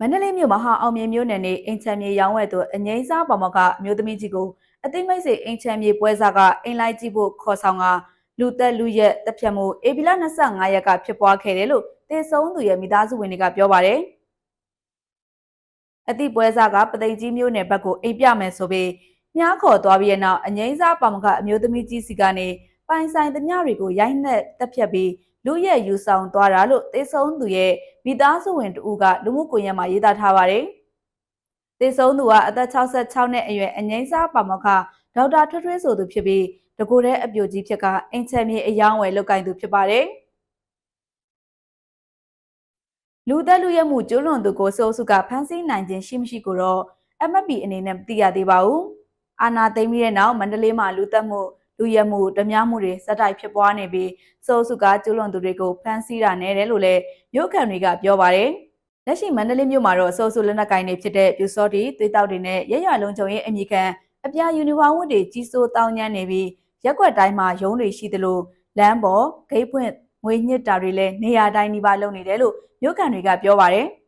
မန္တလေးမြို့မဟာအောင်မြင်မြို့နယ်နေအင်ချမ်းမြေရောင်းဝယ်သူအငိမ့်စားပေါမောကအမျိုးသမီးကြီးကိုအသိမိတ်ဆွေအင်ချမ်းမြေပွဲစားကအင်လိုက်ကြည့်ဖို့ခေါ်ဆောင်ကလူသက်လူရက်တပ်ဖြတ်မှုအေဗီလာ25ရက်ကဖြစ်ပွားခဲ့တယ်လို့တေဆုံးသူရဲ့မိသားစုဝင်တွေကပြောပါတယ်အသိပွဲစားကပသိမ်ကြီးမြို့နယ်ဘက်ကိုအိပ်ပြမယ်ဆိုပြီးမြားခေါ်သွားပြီးတဲ့နောက်အငိမ့်စားပေါမကအမျိုးသမီးကြီးစီကနေပိုင်ဆိုင်သမျှတွေကိုရိုက်နှက်တပ်ဖြတ်ပြီးလူရဲ့ယူဆောင်သွားတာလို့သေဆုံးသူရဲ့ မိသားစုဝင်တဦးကလူမှုကွန်ရက်မှာရေးသားထားပါတယ်။သေဆုံးသူကအသက်66နှစ်အရွယ်အငိမ့်စားပါမောက္ခဒေါက်တာထွတ်ထွေးဆိုသူဖြစ်ပြီးတကူတဲ့အပြိုကြီးဖြစ်ကအင်ချယ်မြေအယောင်းဝယ်လုပ်ကိုင်သူဖြစ်ပါတယ်။လူသက်လူရဲမှုကျူးလွန်သူကိုစိုးစုကဖမ်းဆီးနိုင်ခြင်းရှိမရှိကိုတော့ MFP အနေနဲ့မသိရသေးပါဘူး။အာနာသိမ်းပြီးတဲ့နောက်မန္တလေးမှာလူသက်မှု လူရဲမှုဓမြမှုတွေစက်တိုက်ဖြစ်ပွားနေပြီးစိုးစုကကျူးလွန်သူတွေကိုဖမ်းဆီးတာနဲ့တယ်လို့လည်းမြို့ခံတွေကပြောပါတယ်။လက်ရှိမန္တလေးမြို့မှာတော့စိုးစုလက်နက်ကင်တွေဖြစ်တဲ့ပြူစောတီသွေးတောက်တွေနဲ့ရရလုံးချုံရဲ့အမိခံအပြာယူနီဖောင်းဝတ်တွေကြီးစိုးတောင်းညမ်းနေပြီးရက်ွက်တိုင်းမှာရုံးတွေရှိသလိုလမ်းပေါ်ဂိတ်ဖွင့်ငွေညစ်တာတွေလည်းနေရာတိုင်းနှိပါလုံနေတယ်လို့မြို့ခံတွေကပြောပါတယ်။